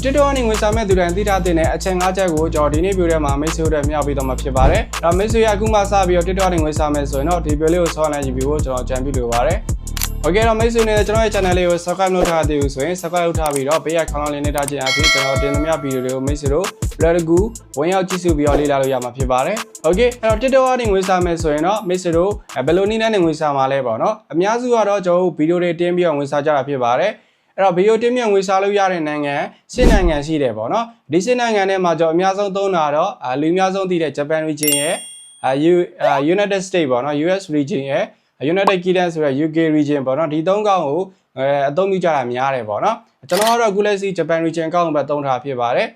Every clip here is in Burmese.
တစ်တော်ကနေဝင်စားမဲ့သူတိုင်းသိထားတဲ့အချက်၅ချက်ကိုကျွန်တော်ဒီနေ့ပြောထဲမှာမိတ်ဆွေတို့မျှပေးတော့မှာဖြစ်ပါတယ်။ဒါမိတ်ဆွေရအခုမှစပြီးတော့တစ်တော်ကနေဝင်စားမဲ့ဆိုရင်တော့ဒီပြောလေးကိုဆောင်းလိုက်ယူပြီးဖို့ကျွန်တော်ကြံပြလိုပါတယ်။ Okay တော့မိတ်ဆွေတွေကျွန်တော်ရဲ့ channel လေးကို subscribe လုပ်ထားသေးဘူးဆိုရင် subscribe လုပ်ထားပြီးတော့ဘေးကခေါင်းလေးနဲ့ထားခြင်းအပြင်ကျွန်တော်တင်သမျှဗီဒီယိုတွေကိုမိတ်ဆွေတို့လွယ်တကူဝင်ရောက်ကြည့်ရှုပြီးတော့လေ့လာလို့ရမှာဖြစ်ပါတယ်။ Okay အဲ့တော့ TikTok ကနေငွေစားမယ်ဆိုရင်တော့မိတ်ဆွေတို့ဘယ်လိုနည်းနဲ့ငွေစားမှာလဲပေါ့နော်။အများစုကတော့ကျွန်တော်တို့ဗီဒီယိုတွေတင်ပြီးတော့ငွေစားကြတာဖြစ်ပါတယ်။ အဲ့တော့ဗီဒီယိုတင်ပြီးငွေစားလို့ရတဲ့နိုင်ငံရှင်းနိုင်ငံရှိတယ်ပေါ့နော်။ဒီရှင်းနိုင်ငံထဲမှာကျွန်တော်အများဆုံးသုံးတာတော့လူအများဆုံးသိတဲ့ Japan region ရဲ့ United States ပေါ့နော် US region ရဲ့ United Kingdom ဆိုတဲ့ UK region ပေါ့နော်ဒီသုံးကောင်ကိုအဲအသုံးပြုကြတာများတယ်ပေါ့နော်ကျွန်တော်ကတော့အခုလက်ရှိ Japan region ကောင်းပဲသုံးထားဖြစ်ပါတယ်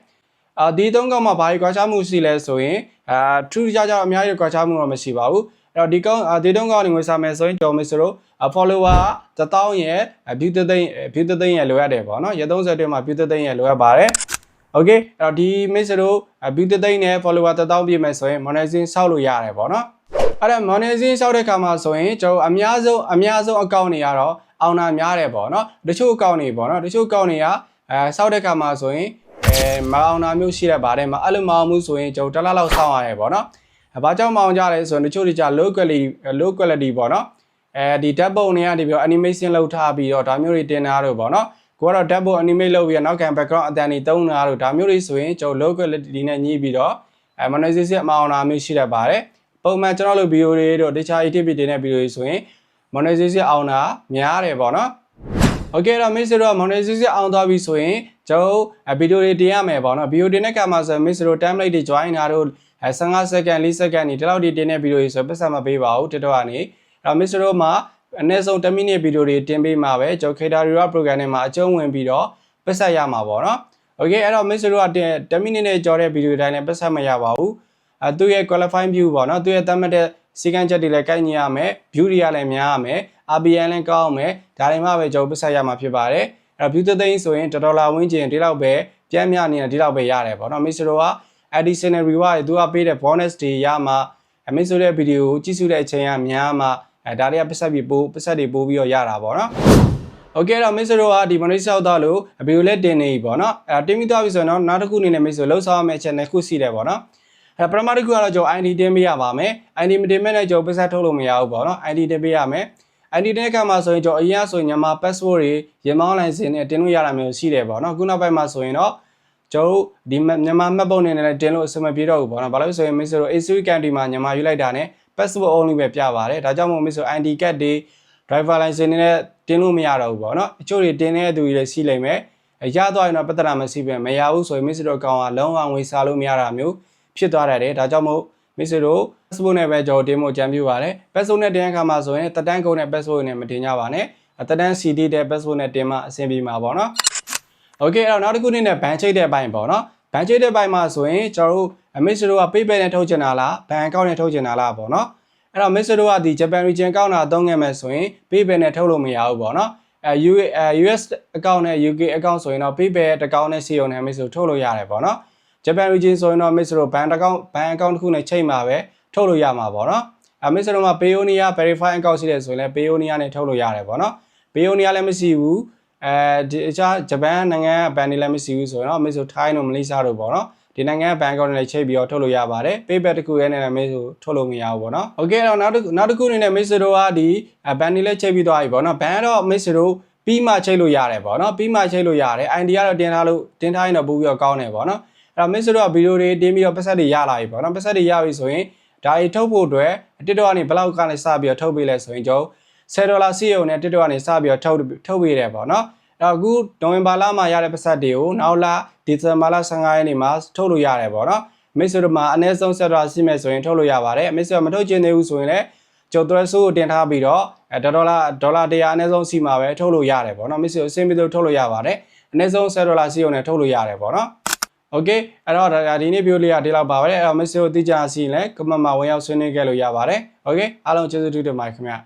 အာဒီသုံးကောင်မှာဘာကြီးကွာခြားမှုရှိလဲဆိုရင်အာထူးခြားခြားအများကြီးကွာခြားမှုတော့မရှိပါဘူးအဲ့ တော့ဒီကောင်းဒီတုံးကောင်းနေငွေစားမယ်ဆိုရင်ကျော်မိတ်ဆိုတော့ follower 1000ရဲ့ view သိန်း view သိန်းရဲ့လိုရတယ်ပေါ့နော်ရ30တက်မှာ view သိန်းရဲ့လိုရပါတယ် okay အဲ့တော့ဒီမိတ်ဆိုတော့ view သိန်းနဲ့ follower 1000ပြည့်မယ်ဆိုရင် monetization ဆောက်လို့ရတယ်ပေါ့နော်အဲ့ဒါ monetization ဆောက်တဲ့အခါမှာဆိုရင်ကျွန်တော်အများဆုံးအများဆုံးအကောင့်တွေကတော့အောင်နာများတယ်ပေါ့နော်တချို့အကောင့်တွေပေါ့နော်တချို့အကောင့်တွေကအဲဆောက်တဲ့အခါမှာဆိုရင်အဲမအောင်နာမျိုးရှိတဲ့ဗားထဲမှာအဲ့လိုမအောင်မှုဆိုရင်ကျွန်တော်တစ်လလောက်ဆောက်ရတယ်ပေါ့နော် ဘာကြောင့်မအောင်ကြလဲဆိုရင်တချို့တွေကြ low quality low quality ပေါ့နော်အဲဒီ tab ပုံတွေကနေပြီးတော့ animation လုပ်ထားပြီးတော့ဒါမျိုးတွေတင်ထားလို့ပေါ့နော်ကိုကတော့ tab ပုံ animate လုပ်ပြီးတော့နောက်ခံ background အတန်တွေတုံးတာလို့ဒါမျိုးတွေဆိုရင်ကျွန်တော် low quality နဲ့ညှိပြီးတော့အဲ monetization အမအောင်နာမျိုးရှိတတ်ပါတယ်ပုံမှန်ကျွန်တော်တို့ဗီဒီယိုတွေတို့တခြား activity တွေနဲ့ဗီဒီယိုတွေဆိုရင် monetization အောင်တာများတယ်ပေါ့နော်။ Okay တော့ miss တို့ monetization အောင်သွားပြီဆိုရင်ကျွန်တော်ဗီဒီယိုတွေတင်ရမယ်ပေါ့နော်။ဗီဒီယိုတင်တဲ့ကမှာဆို miss တို့ template တွေ join တာတို့15 second 4 second ဒီလောက်ဒီတင်တဲ့ဗီဒီယိုတွေဆိုပတ်စံမပေးပါဘူး TikTok ကနေ။အဲ့တော့ miss တို့မှာအနည်းဆုံး10 minute ဗီဒီယိုတွေတင်ပေးမှာပဲကျွန်တော် Creator Reward Program နဲ့မှာအကျုံးဝင်ပြီးတော့ပတ်ဆက်ရမှာပေါ့နော်။ Okay အဲ့တော့ miss တို့က10 minute နဲ့ကြော်တဲ့ဗီဒီယိုတိုင်းနဲ့ပတ်ဆက်မရပါဘူး။အဲသူ့ရဲ့ qualifying view ပေါ့နော်။သူ့ရဲ့သတ်မှတ်တဲ့စီကံချက်တွေလည်းကိုက်ညီရမယ် view တွေကလည်းများရမယ် RPM လည်းကောင်းမယ်ဒါတွေမှပဲကျွန်တော်ပတ်ဆက်ရမှာဖြစ်ပါတယ်အဲ့တော့ view သိန်းဆိုရင်ဒေါ်လာဝန်းကျင်ဒီလောက်ပဲပြန်မြနေတာဒီလောက်ပဲရတယ်ပေါ့နော် Mr. က additional reward တွေသူကပေးတဲ့ bonus တွေရမှာအမေဆိုတဲ့ဗီဒီယိုကိုကြည့်စုတဲ့အချိန်ကများမှာအဲဒါတွေကပတ်ဆက်ပြီးပို့ပတ်ဆက်တွေပို့ပြီးတော့ရတာပေါ့နော်โอเคတော့ Mr. တို့ကဒီ bonus ဆောက်တော့လို့အဗီယိုလက်တင်နေပြီပေါ့နော်အဲတင်ပြီးသွားပြီဆိုရင်တော့နောက်တစ်ခုအနေနဲ့ Mr. လှုပ်ဆောင်ရမယ့် channel ခုရှိတယ်ပေါ့နော်အဲပရမတ်တစ်ခုကတော့ကျွန်တော် ID တင်ပေးရပါမယ် ID မတင်မဲ့လည်းကျွန်တော်ပတ်ဆက်ထုတ်လို့မရဘူးပေါ့နော် ID တင်ပေးရမယ် ID တဲ့ကမှာဆိုရင်ကျွန်တော်အရင်ဆိုမြန်မာ passport တွေရေမောင်းလိုင်စင်နဲ့တင်လို့ရတာမျိုးရှိတယ်ပေါ့နော်ခုနောက်ပိုင်းမှာဆိုရင်တော့ကျွန်တော်ဒီမြန်မာမှတ်ပုံနေနဲ့တင်လို့အဆင်မပြေတော့ဘူးပေါ့နော်ဘာလို့ဆိုရင်မင်းဆိုတော့ A3 country မှာမြန်မာယူလိုက်တာနဲ့ passport only ပဲပြပါတယ်ဒါကြောင့်မို့မင်းဆို ID card တွေ driver license တွေနဲ့တင်လို့မရတော့ဘူးပေါ့နော်အချို့တွေတင်တဲ့သူတွေလည်းရှိလိမ့်မယ်ရသွားရင်တော့ပတ်သက်တာမရှိပဲမရဘူးဆိုရင်မင်းဆိုတော့ကောင်ကလုံးဝငွေစားလို့မရတာမျိုးဖြစ်သွားတယ်ဒါကြောင့်မို့ မိတ်ဆွေတို့ passport နဲ့ပဲကျွန်တော်တင်ဖို့ကြံပြပါတယ် passport နဲ့တင်တဲ့အခါမှာဆိုရင်တက်တန်းကုန်တဲ့ passport နဲ့မတင်ကြပါနဲ့တက်တန်း CD တဲ့ passport နဲ့တင်မှအဆင်ပြေမှာပေါ့နော် Okay အဲ့တော့နောက်တစ်ခုအနေနဲ့ဘန်ချိတ်တဲ့အပိုင်းပေါ့နော်ဘန်ချိတ်တဲ့ပိုင်းမှာဆိုရင်ကျွန်တော်တို့မိတ်ဆွေတို့က PayPal နဲ့ထုတ်ချင်တာလားဘန်အကောင့်နဲ့ထုတ်ချင်တာလားပေါ့နော်အဲ့တော့မိတ်ဆွေတို့ကဒီ Japan region ကောက်တာအသုံးခဲ့မယ်ဆိုရင် PayPal နဲ့ထုတ်လို့မရဘူးပေါ့နော်အဲ US account နဲ့ UK account ဆိုရင်တော့ PayPal တကောင်းနဲ့စီယုံနဲ့မိတ်ဆွေထုတ်လို့ရတယ်ပေါ့နော် Japan region ဆိုရင်တော့ Miss တို့ ban account ban account တစ်ခုနဲ့ချိန်မှာပဲထုတ်လို့ရမှာပေါ့နော်အဲ Miss တို့မှာ Payoneer verify account ရှိတယ်ဆိုရင်လည်း Payoneer နဲ့ထုတ်လို့ရတယ်ပေါ့နော် Payoneer လည်းမရှိဘူးအဲဒီအခြားဂျပန်နိုင်ငံက ban တွေလည်းမရှိဘူးဆိုရင်တော့ Miss တို့ Thai တို့ Malaysia တို့ပေါ့နော်ဒီနိုင်ငံက ban account နဲ့ချိန်ပြီးတော့ထုတ်လို့ရပါတယ် PayPal တစ်ခုရဲ့နဲ့လည်း Miss တို့ထုတ်လို့မရဘူးပေါ့နော် Okay တော့နောက်တစ်ခုနောက်တစ်ခုအနေနဲ့ Miss တို့ကဒီ ban တွေလည်းချိန်ပြီးသွားပြီပေါ့နော် ban တော့ Miss တို့ပြီးမှချိန်လို့ရတယ်ပေါ့နော်ပြီးမှချိန်လို့ရတယ် ID ကတော့တင်ထားလို့တင်ထားရင်တော့ပို့ပြီးတော့ကောင်းတယ်ပေါ့နော် အဲ့တော့ miss တို့ကဗီဒီယိုတွေတင်းပြီးတော့ပတ်ဆက်တွေရလာပြီပေါ့နော်ပတ်ဆက်တွေရပြီဆိုရင်ဒါတွေထုတ်ဖို့အတွက် TikTok ကနေဘလောက်ကနေစပြီးတော့ထုတ်ပေးလဲဆိုရင်ကျွန်တော်10ဒေါ်လာစီယုံနဲ့ TikTok ကနေစပြီးတော့ထုတ်ထုတ်ပေးတယ်ပေါ့နော်အဲ့တော့အခုနိုဝင်ဘာလမှာရတဲ့ပတ်ဆက်တွေကိုနောက်လဒီဇင်ဘာလ15ရက်နေ့မှာထုတ်လို့ရတယ်ပေါ့နော် miss တို့မှာအနည်းဆုံး10ဒေါ်လာစီမယ်ဆိုရင်ထုတ်လို့ရပါတယ် miss တို့မထုတ်ချင်သေးဘူးဆိုရင်လည်းကျော် threshold ကိုတင်ထားပြီးတော့အဲဒေါ်လာဒေါ်လာ100အနည်းဆုံးစီမှာပဲထုတ်လို့ရတယ်ပေါ့နော် miss တို့အဆင်ပြေလို့ထုတ်လို့ရပါတယ်အနည်းဆုံး10ဒေါ်လာစီယုံနဲ့ထုတ်လို့ရတယ်ပေါ့နော် โอเคအဲ့တော့ဒါဒီနေ့ video လေးကဒီလောက်ပါပဲအဲ့တော့ miss တို့တိကျစီရင်လဲ comment မှာဝင်ရောက်ဆွေးနွေးခဲ့လို့ရပါတယ်โอเคအားလုံးကျေးဇူးတင်ပါတယ်ခင်ဗျာ